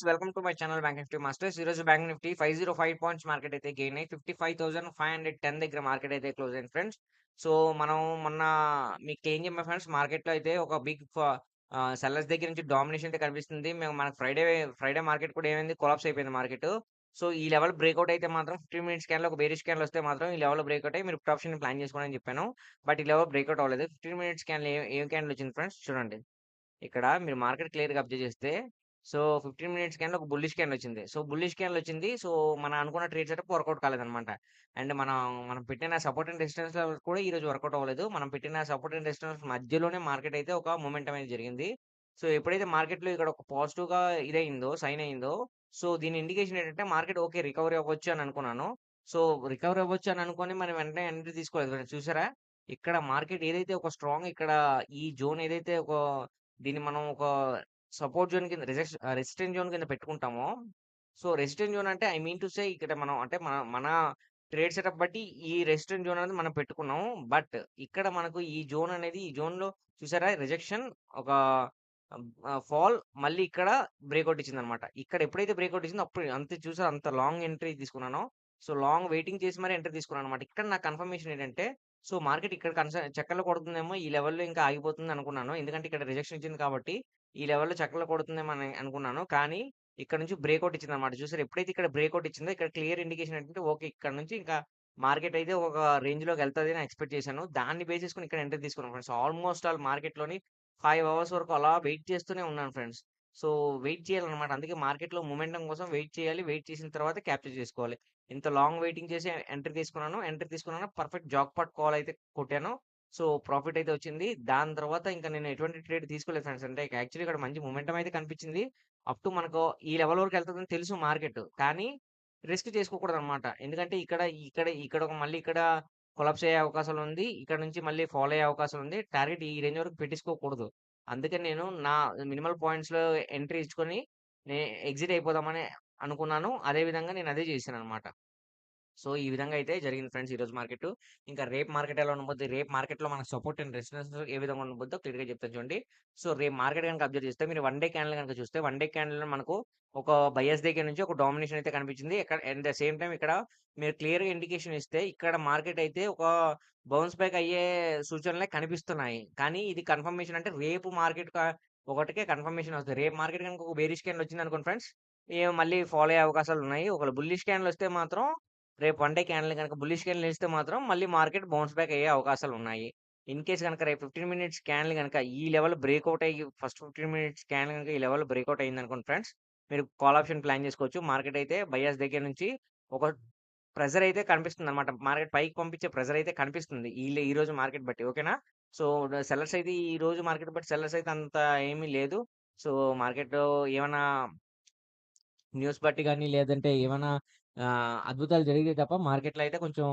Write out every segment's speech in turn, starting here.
Friends welcome to my channel bank Nifty masters. ఈ రోజు bank Nifty five zero five points market అయితే gain అయ్యి fifty five thousand five hundred ten దగ్గర market అయితే close అయింది friends. So మనం మొన్న మీకు ఏం చెప్పాం ఫ్రెండ్స్ మార్కెట్లో అయితే ఒక బిగ్ సెల్లర్స్ దగ్గర నుంచి డామినేషన్ అయితే కనిపిస్తుంది. మేము మనకు ఫ్రైడే ఫ్రైడే మార్కెట్ కూడా ఏమైంది? కొలాప్స్ అయిపోయింది మార్కెట్. సో ఈ లెవెల్ బ్రేక్అవుట్ అయితే మాత్రం ఫిఫ్టీ మినిట్స్ క్యాన్లో ఒక బేరిష్ క్యాన్లు వస్తే మాత్రం ఈ లెవెల్ బ్రేక్అవుట్ అయ్యి మీరు ఆప్షన్ ప్లాన్ చేసుకోండి అని చెప్పాను. బట్ ఈ లెవెల్ బ్రేక్అవుట్ అవ్వలేదు. ఫిఫ్టీన్ మినిట్స్ క్యాన్లు ఏం ఏం క్యాన్లు వచ్చింది ఫ్రెండ్స్? చూడండి. ఇక్కడ మీరు మార్కెట్ క్లియర్గా అబ్జర్వ్ చేస్తే సో ఫిఫ్టీన్ మినిట్స్ క్యాన్ ఒక బుల్లిష్ క్యాన్ వచ్చింది. సో బుల్లిష్ క్యాన్ వచ్చింది. సో మనం అనుకున్న ట్రేడ్ సెటప్ వర్కౌట్ కాలేదనమాట. అండ్ మనం మనం పెట్టిన సపోర్ట్ అండ్ రెసిస్టెన్స్ కూడా ఈ రోజు వర్కౌట్ అవ్వలేదు. మనం పెట్టిన సపోర్ట్ అండ్ రెసిస్టెన్స్ మధ్యలోనే మార్కెట్ అయితే ఒక మూమెంట్ అనేది జరిగింది. సో ఎప్పుడైతే మార్కెట్లో ఇక్కడ ఒక పాజిటివ్గా ఇదైందో సైన్ అయిందో సో దీని ఇండికేషన్ ఏంటంటే మార్కెట్ ఓకే రికవరీ అవ్వచ్చు అని అనుకున్నాను. సో రికవరీ అవ్వచ్చు అని అనుకుని మనం వెంటనే ఎంట్రీ తీసుకోలేదు. చూసారా? ఇక్కడ మార్కెట్ ఏదైతే ఒక స్ట్రాంగ్ ఇక్కడ ఈ జోన్ ఏదైతే ఒక దీన్ని మనం ఒక సపోర్ట్ జోన్ కింద రెసిస్ రెసిస్టెంట్ జోన్ కింద పెట్టుకుంటామో. సో రెసిస్టెంట్ జోన్ అంటే ఐ మీన్ టు సే ఇక్కడ మనం అంటే మన మన ట్రేడ్ సెటప్ బట్టి ఈ రెసిస్టెంట్ జోన్ అనేది మనం పెట్టుకున్నాము. బట్ ఇక్కడ మనకు ఈ జోన్ అనేది ఈ జోన్లో చూసారా? రిజెక్షన్ ఒక ఫాల్ మళ్ళీ ఇక్కడ బ్రేక్అవుట్ ఇచ్చింది అనమాట ఇక్కడ ఎప్పుడైతే బ్రేక్అవుట్ ఇచ్చిందో అప్పుడు అంత చూసారు? అంత లాంగ్ ఎంట్రీ తీసుకున్నానో. సో లాంగ్ వెయిటింగ్ చేసి మరి ఎంట్రీ తీసుకున్నాను అనమాట ఇక్కడ నా కన్ఫర్మేషన్ ఏంటంటే సో మార్కెట్ ఇక్కడ కన్సర్ చక్కర్లో కొడుతుందేమో ఈ లెవెల్లో ఇంకా ఆగిపోతుంది అనుకున్నాను. ఎందుకంటే ఇక్కడ రిజెక్షన్ ఇచ్చింది కాబట్టి ఈ లెవెల్లో చక్కలు కొడుతుందేమో అని అనుకున్నాను. కానీ ఇక్కడ నుంచి బ్రేక్అవుట్ ఇచ్చింది అనమాట చూసారు? ఎప్పుడైతే ఇక్కడ బ్రేక్అవుట్ ఇచ్చిందో ఇక్కడ క్లియర్ ఇండికేషన్ ఏంటంటే ఓకే ఇక్కడ నుంచి ఇంకా మార్కెట్ అయితే ఒక రేంజ్లోకి వెళ్తుంది అని ఎక్స్పెక్ట్ చేశాను. దాన్ని బేస్ చేసుకుని ఇక్కడ ఎంటర్ తీసుకున్నాను ఫ్రెండ్స్. ఆల్మోస్ట్ ఆల్ మార్కెట్లోని ఫైవ్ అవర్స్ వరకు అలా వెయిట్ చేస్తూనే ఉన్నాను ఫ్రెండ్స్. సో వెయిట్ చేయాలన్నమాట. అందుకే మార్కెట్లో మూమెంటం కోసం వెయిట్ చేయాలి. వెయిట్ చేసిన తర్వాత క్యాప్చర్ చేసుకోవాలి. ఇంత లాంగ్ వెయిటింగ్ చేసి ఎంటర్ తీసుకున్నాను. ఎంటర్ తీసుకున్నాను. పర్ఫెక్ట్ జాక్ పాట్ కాల్ అయితే కొట్టాను. సో ప్రాఫిట్ అయితే వచ్చింది. దాని తర్వాత ఇంకా నేను ఎటువంటి ట్రేడ్ తీసుకోలేదు ఫ్రెండ్స్. అంటే యాక్చువల్లీ ఇక్కడ మంచి మూమెంటం అయితే కనిపించింది. అప్ టు మనకు ఈ లెవెల్ వరకు వెళ్తుందని తెలుసు మార్కెట్. కానీ రిస్క్ చేసుకోకూడదు అనమాట ఎందుకంటే ఇక్కడ ఇక్కడ ఇక్కడ ఒక మళ్ళీ ఇక్కడ కొలాప్స్ అయ్యే అవకాశాలు ఉంది. ఇక్కడ నుంచి మళ్ళీ ఫాలో అయ్యే అవకాశం ఉంది. టార్గెట్ ఈ రేంజ్ వరకు పెట్టించుకోకూడదు. అందుకని నేను నా మినిమల్ పాయింట్స్లో ఎంట్రీ ఇచ్చుకొని నేను ఎగ్జిట్ అయిపోదామని అనుకున్నాను. అదే విధంగా నేను అదే చేశాను అనమాట సో ఈ విధంగా అయితే జరిగింది ఫ్రెండ్స్ ఈరోజు మార్కెట్. ఇంకా రేపు మార్కెట్ ఎలా ఉండబోద్ది? రేపు మార్కెట్లో మనకు సపోర్ట్ అండ్ రెసిస్టెన్స్ ఏ విధంగా ఉండబోద్దో క్లియర్గా చెప్తాను చూడండి. సో రేపు మార్కెట్ కనుక అబ్జర్వ్ చేస్తే మీరు వన్ డే క్యాండిల్ కనుక చూస్తే వన్ డే క్యాండిల్ మనకు ఒక బయస్ దగ్గర నుంచి ఒక డామినేషన్ అయితే కనిపించింది. ఇక్కడ అట్ ద సేమ్ టైం ఇక్కడ మీరు క్లియర్గా ఇండికేషన్ ఇస్తే ఇక్కడ మార్కెట్ అయితే ఒక బౌన్స్ బ్యాక్ అయ్యే సూచనలే కనిపిస్తున్నాయి. కానీ ఇది కన్ఫర్మేషన్ అంటే రేపు మార్కెట్ ఒకటికే కన్ఫర్మేషన్ వస్తుంది. రేపు మార్కెట్ కనుక ఒక బేరిష్ క్యాన్ వచ్చింది అనుకోండి ఫ్రెండ్స్ ఏ మళ్ళీ ఫాలో అయ్యే అవకాశాలు ఉన్నాయి. ఒక బుల్లిష్ క్యాన్లు వస్తే మాత్రం రేపు వన్ డే క్యాన్లు కనుక బుల్లిష్ క్యాన్లు ఇస్తే మాత్రం మళ్ళీ మార్కెట్ బౌన్స్ బ్యాక్ అయ్యే అవకాశాలు ఉన్నాయి. ఇన్ కేస్ కనుక రేపు ఫిఫ్టీన్ మినిట్స్ క్యాన్లు కనుక ఈ లెవెల్ బ్రేక్అవుట్ అయ్యి ఫస్ట్ ఫిఫ్టీన్ మినిట్స్ క్యాన్ కనుక ఈ లెవెల్ బ్రేక్అవుట్ అయింది అనుకోండి ఫ్రెండ్స్ మీరు కాల్ ఆప్షన్ ప్లాన్ చేసుకోవచ్చు. మార్కెట్ అయితే బయాస్ దగ్గర నుంచి ఒక ప్రెజర్ అయితే కనిపిస్తుంది అనమాట మార్కెట్ పైకి పంపించే ప్రెజర్ అయితే కనిపిస్తుంది. ఈ ఈ రోజు మార్కెట్ బట్టి ఓకేనా? సో సెల్లర్స్ అయితే ఈ రోజు మార్కెట్ బట్టి సెల్లర్స్ అయితే అంత ఏమీ లేదు. సో మార్కెట్ ఏమైనా న్యూస్ బట్టి కానీ లేదంటే ఏమైనా అద్భుతాలు జరిగితే తప్ప మార్కెట్లో అయితే కొంచెం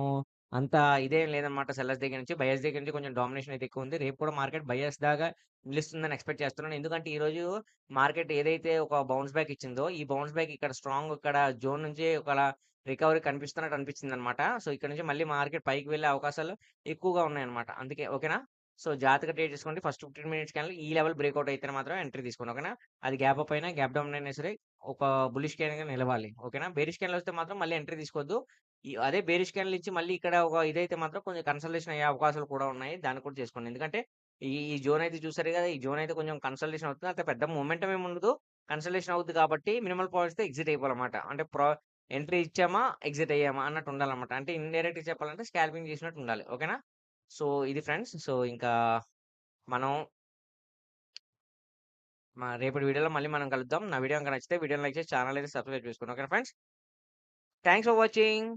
అంత ఇదేం లేదన్నమాట సెల్లర్స్ దగ్గర నుంచి. బయస్ దగ్గర నుంచి కొంచెం డామినేషన్ అయితే ఎక్కువ ఉంది. రేపు కూడా మార్కెట్ బయర్స్ దాకా నిలుస్తుందని ఎక్స్పెక్ట్ చేస్తున్నాను. ఎందుకంటే ఈ రోజు మార్కెట్ ఏదైతే ఒక బౌన్స్ బ్యాక్ ఇచ్చిందో ఈ బౌన్స్ బ్యాక్ ఇక్కడ స్ట్రాంగ్ ఇక్కడ జోన్ నుంచి ఒక రికవరీ కనిపిస్తున్నట్టు అనిపించింది అనమాట సో ఇక్కడ నుంచి మళ్ళీ మార్కెట్ పైకి వెళ్ళే అవకాశాలు ఎక్కువగా ఉన్నాయన్నమాట. అందుకే ఓకేనా? సో జాతక ట్రేడ్ చేసుకోండి ఫస్ట్ ఫిఫ్టీన్ మినిట్స్ కానీ ఈ లెవెల్ బ్రేక్అవుట్ అయితే మాత్రం ఎంట్రీ తీసుకోండి ఓకేనా? అది గ్యాప్ అప్ అయినా గ్యాప్ డౌన్ అయినా సరే ఒక బులిష్ క్యాన్ నిలవాలి ఓకేనా? బేరిష్ క్యాన్లు వస్తే మాత్రం మళ్ళీ ఎంట్రీ తీసుకోవద్దు. అదే బేరిష్ క్యాన్లు ఇచ్చి మళ్ళీ ఇక్కడ ఒక ఇదైతే మాత్రం కొంచెం కన్సల్టేషన్ అయ్యే అవకాశాలు కూడా ఉన్నాయి. దాన్ని కూడా చేసుకోండి. ఎందుకంటే ఈ జోన్ అయితే చూసారు కదా ఈ జోన్ అయితే కొంచెం కన్సల్టేషన్ అవుతుంది. అయితే పెద్ద మూమెంటం ఏమి ఉండదు. కన్సల్టేషన్ అవుతుంది కాబట్టి మినిమల్ పాయింట్స్ ఎగ్జిట్ అయిపోవాలన్నమాట. అంటే ప్రో ఎంట్రీ ఇచ్చామా ఎగ్జిట్ అయ్యామా అన్నట్టు ఉండాలన్నమాట. అంటే ఇండైరెక్ట్గా చెప్పాలంటే స్కాల్పింగ్ చేసినట్టు ఉండాలి ఓకేనా? సో ఇది ఫ్రెండ్స్. సో ఇంకా మనం మా రేపటి వీడియోలో మళ్ళీ మనం కలుద్దాం. నా వీడియో కనుక నచ్చితే వీడియోని లైక్ చేసి ఛానల్ అయితే సబ్స్క్రైబ్ చేసుకోండి okay friends? Thanks for watching.